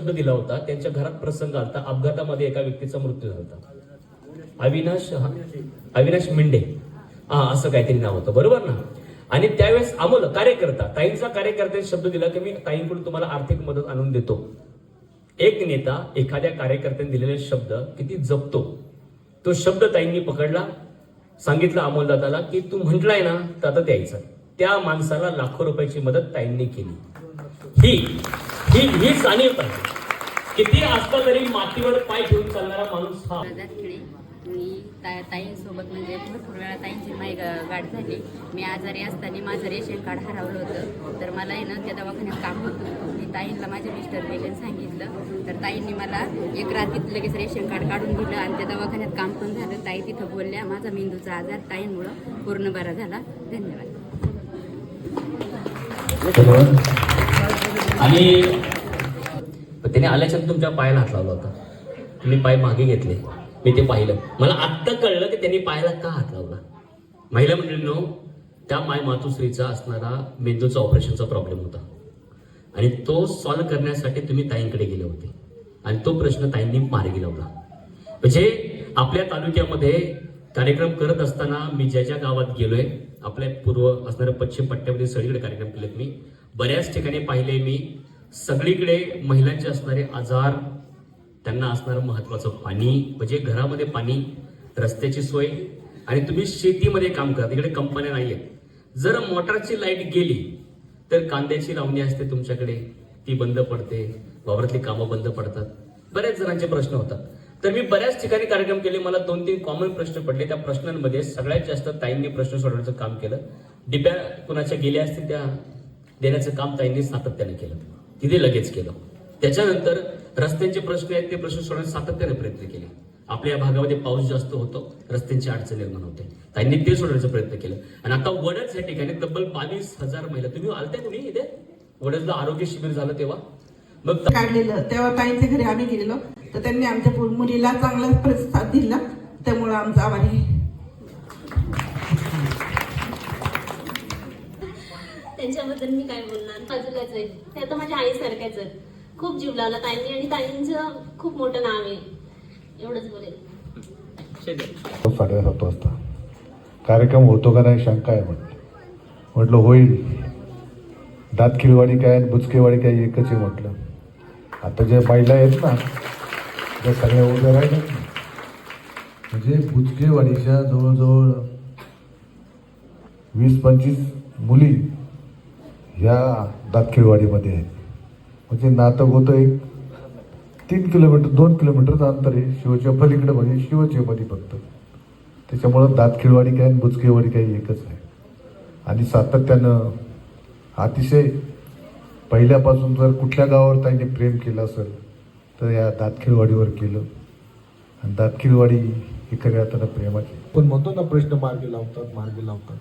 शब्द दिला होता त्यांच्या घरात प्रसंग आता अपघातामध्ये एका व्यक्तीचा मृत्यू झाला होता. अविनाश अविनाश मिंडे. हा असं काहीतरी नाव होतं बरोबर ना? आणि त्यावेळेस अमोल कार्यकर्ता ताईंचा कार्यकर्त्याने शब्द दिला की मी ताईंकडून तुम्हाला आर्थिक मदत आणून देतो. एक नेता एखाद्या कार्यकर्त्याने दिलेले शब्द किती जपतो? तो शब्द ताईंनी पकडला सांगितलं अमोल दादाला की तू म्हटलाय ना तर आता द्यायचं. त्या माणसाला लाखो रुपयाची मदत ताईंनी केली. ही ही ही जाणीव पाहिजे किती असता तरी मातीवर पाय ठेवून चालणारा माणूस हा. मी ता ताईंसोबत म्हणजे भरपूर वेळा ताईंची गा- गाठ झाली. मी आजारी असताना माझं रेशन कार्ड हरवलं होतं. तर मला आहे ना त्या दवाखान्यात काम होतं. मी ताईंना माझ्या मिस्टर गेले सांगितलं. तर ताईंनी मला एक रात्रीत लगेच रेशन कार्ड काढून दिलं आणि त्या दवाखान्यात काम पण झालं. ताई तिथं बोलल्या माझा मेंदूचा आजार ताईंमुळं पूर्ण बरा झाला. धन्यवाद. आणि त्याने आल्याच्या तुमच्या पायाला हात लावला होता. तुम्ही पाय मागे घेतले. मी ते पाहिलं. मला आत्ता कळलं की त्यांनी पायाला का हात लावला? महिला मंडळींनो त्या माय मातुश्रीचा असणारा मेंदूचा ऑपरेशनचा प्रॉब्लेम होता. आणि तो सॉल्व्ह करण्यासाठी तुम्ही ताईंकडे गेले होते. आणि तो प्रश्न ताईंनी मार्गी लावला. म्हणजे आपल्या तालुक्यामध्ये कार्यक्रम करत असताना मी ज्या ज्या गावात गेलोय आपल्या पूर्व असणाऱ्या पश्चिम पट्ट्यामध्ये सगळीकडे कार्यक्रम केलेत मी. बऱ्याच ठिकाणी पाहिले मी सगळीकडे महिलांचे असणारे आजार त्यांना असणारं महत्वाचं पाणी म्हणजे घरामध्ये पाणी रस्त्याची सोय आणि तुम्ही शेतीमध्ये काम करा तिकडे कंपन्या नाही आहेत जर मोटरची लाइट गेली तर कांद्याची लावणी असते तुमच्याकडे ती बंद पडते वावरातली कामं बंद पडतात. बऱ्याच जणांचे प्रश्न होतात. तर मी बऱ्याच ठिकाणी कार्यक्रम केले मला दोन तीन कॉमन प्रश्न पडले. त्या प्रश्नांमध्ये सगळ्यात जास्त ताईंनी प्रश्न सोडवण्याचं काम केलं. डिब्या कुणाच्या गेल्या असतील त्या? देण्याचं काम ताईंनी सातत्याने केलं. तिथे लगेच केलं. त्याच्यानंतर रस्त्यांचे प्रश्न आहेत ते प्रश्न सोडवण्यास सातत्याने प्रयत्न केले. आपल्या या भागामध्ये पाऊस जास्त होतो रस्त्यांची अडचण निर्माण होते. त्यांनी ते सोडवण्याचा प्रयत्न केला. आणि आता वडच या ठिकाणी तब्बल बावीस हजार महिला. तुम्ही आलते तुम्ही इथे? वडजला आरोग्य शिबिर झालं तेव्हा? मग काढलेलं. तेव्हा ताईंच्या घरी आम्ही गेलेलो. तर त्यांनी आमच्या मुलीला चांगला प्रतिसाद दिला. त्यामुळं आमचा आभारी त्यांच्याबद्दल मी काय बोलणार? बाजूलाच आहे. ते आता माझ्या आईसारख्याच आहेत. खूप जीव लावला ताईंनी आणि ताईंचं खूप मोठं नाव आहे. एवढंच बोलेल साडेसात वाजता. कार्यक्रम होतो का नाही शंका आहे म्हटलं. म्हटलं होईल. दातखिळवाडी काय आणि बुचकेवाडी काय एकच आहे म्हटलं. आता जे महिला आहेत ना त्या सगळ्या उभ्या राहिल्या म्हणजे बुचकेवाडीच्या जवळजवळ वीस पंचवीस मुली ह्या दातखिळवाडीमध्ये. आहेत म्हणजे नातं होतं एक तीन किलोमीटर दोन किलोमीटरचं अंतर आहे. शिवच्या पलीकडे म्हणजे शिवचेमध्ये फक्त. त्याच्यामुळं दातखिळवाडी काय आणि बुचकेवाडी काही एकच आहे. आणि सातत्यानं अतिशय पहिल्यापासून जर कुठल्या गावावर त्यांनी प्रेम केलं असेल तर या दातखिळवाडीवर केलं. आणि दातखिळवाडी ही खऱ्या अर्थानं प्रेमाची. पण म्हणतो ना प्रश्न मार्गी लावतात मार्गी लावतात.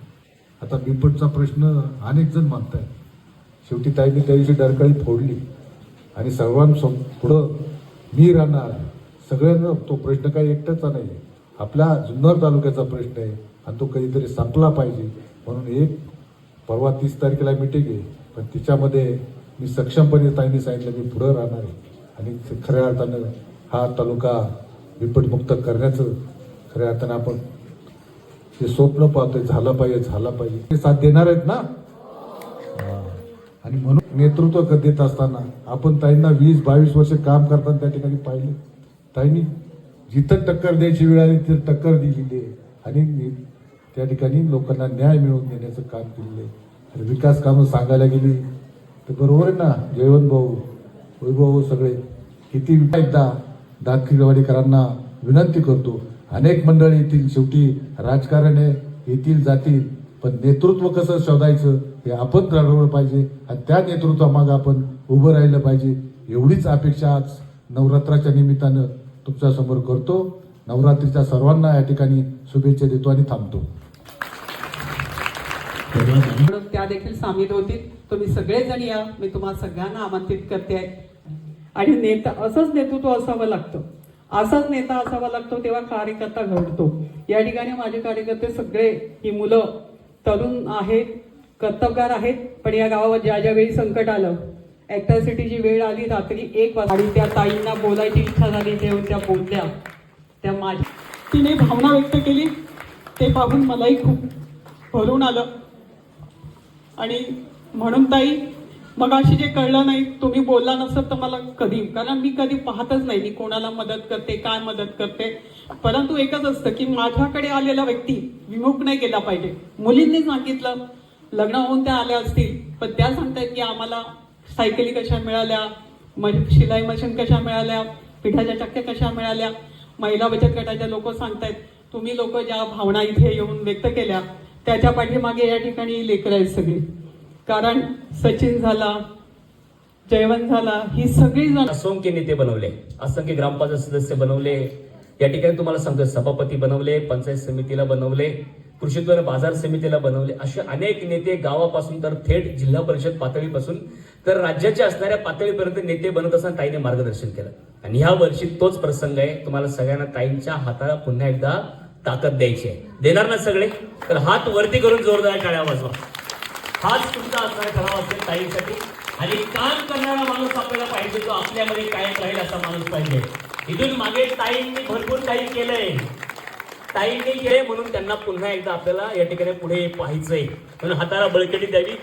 आता बिपटचा प्रश्न अनेक जण आहेत शेवटी ताईंनी त्या दिवशी डरकाळी फोडली. आणि सर्वांसम पुढं मी राहणार. सगळ्यांना तो प्रश्न काही एकट्याचा नाही आपल्या जुन्नर तालुक्याचा प्रश्न आहे. आणि तो कधीतरी संपला पाहिजे. म्हणून एक परवा तीस तारखेला मिटिंग आहे. पण तिच्यामध्ये मी सक्षमपणे ताईंनी सांगितलं मी पुढं राहणार आहे. आणि खऱ्या अर्थानं हा तालुका विपटमुक्त करण्याचं खऱ्या अर्थानं आपण ते स्वप्न पाहतोय झालं पाहिजे झालं पाहिजे. ते साथ देणार आहेत ना? आणि म्हणून नेतृत्व देत असताना आपण ताईंना वीस बावीस वर्ष काम करताना त्या ठिकाणी पाहिले. ताईंनी जिथं टक्कर द्यायची वेळ आली तिथं टक्कर दिलेली आहे. आणि त्या ठिकाणी लोकांना न्याय मिळवून देण्याचं काम केलेलं आहे. आणि विकास कामं सांगायला गेली तर बरोबर आहे ना जयवंत भाऊ वैभव सगळे किती एकदा दातखिळवाडीकरांना विनंती करतो अनेक मंडळी येतील शेवटी राजकारण येतील जातील पण नेतृत्व कसं शोधायचं हे आपण ठरवलं पाहिजे आणि त्या नेतृत्वामागं आपण उभं राहिलं पाहिजे. एवढीच अपेक्षा आज नवरात्राच्या निमित्तानं तुमच्यासमोर करतो. नवरात्रीच्या सर्वांना या ठिकाणी शुभेच्छा देतो आणि थांबतो. त्या देखील सामील होतील. तुम्ही सगळेजण या. मी तुम्हाला सगळ्यांना आमंत्रित करते. आहे आणि नेता असंच नेतृत्व असावं लागतं. असाच नेता असावा लागतो तेव्हा कार्यकर्ता घडतो. या ठिकाणी माझे कार्यकर्ते सगळे ही मुलं तरुण आहेत. कर्तबगार आहेत पण या गावावर ज्या ज्या वेळी संकट आलं ॲक्टरसिटीची वेळ आली रात्री एक वाजता. आणि त्या ताईंना बोलायची इच्छा झाली तेव्हा त्या बोलल्या त्या माझ्या तिने भावना व्यक्त केली. ते पाहून मलाही खूप भरून आलं. आणि म्हणून ताई मग अशी जे कळलं नाही तुम्ही बोलला नसत तर मला कधी कारण मी कधी पाहतच नाही मी कोणाला मदत करते काय मदत करते. परंतु एकच असतं की माझ्याकडे आलेला व्यक्ती विमुख नाही केला पाहिजे. मुलींनी सांगितलं लग्न होऊन त्या आल्या असतील पण त्या सांगतायत की आम्हाला सायकली कशा मिळाल्या म- शिलाई मशीन कशा मिळाल्या पिठाच्या चक्क्या कशा मिळाल्या. महिला बचत गटाच्या लोक सांगतायत तुम्ही लोक ज्या भावना इथे येऊन व्यक्त केल्या त्याच्या पाठीमागे या ठिकाणी लेकरं आहेत सगळी. कारण सचिन झाला जयवंत झाला ही सगळी जण असंख्य नेते बनवले असंख्य ग्रामपंचायत सदस्य बनवले या ठिकाणी तुम्हाला सांगतो सभापती बनवले पंचायत समितीला बनवले कृषी उत्पन्न बाजार समितीला बनवले असे अनेक नेते गावापासून तर थेट जिल्हा परिषद पातळीपासून तर राज्याच्या असणाऱ्या पातळीपर्यंत नेते बनत असताना ताईने मार्गदर्शन केलं. आणि ह्या वर्षी तोच प्रसंग आहे. तुम्हाला सगळ्यांना ताईंच्या हाताला पुन्हा एकदा ताकद द्यायची आहे. देणार ना सगळे? तर हात वरती करून जोरदार टाळ्या वाजवा. हाच तुमचा असणारा ठराव असेल ताईंसाठी. आणि काम करणारा माणूस आपल्याला पाहिजे तो आपल्यामध्ये कायम राहील असा माणूस पाहिजे. इथून मागे ताईंनी भरपूर काही केलंय. ताईंनी केले म्हणून त्यांना पुन्हा एकदा आपल्याला या ठिकाणी पुढे पाहायचंय. म्हणून हाताला बळकटी द्यावी.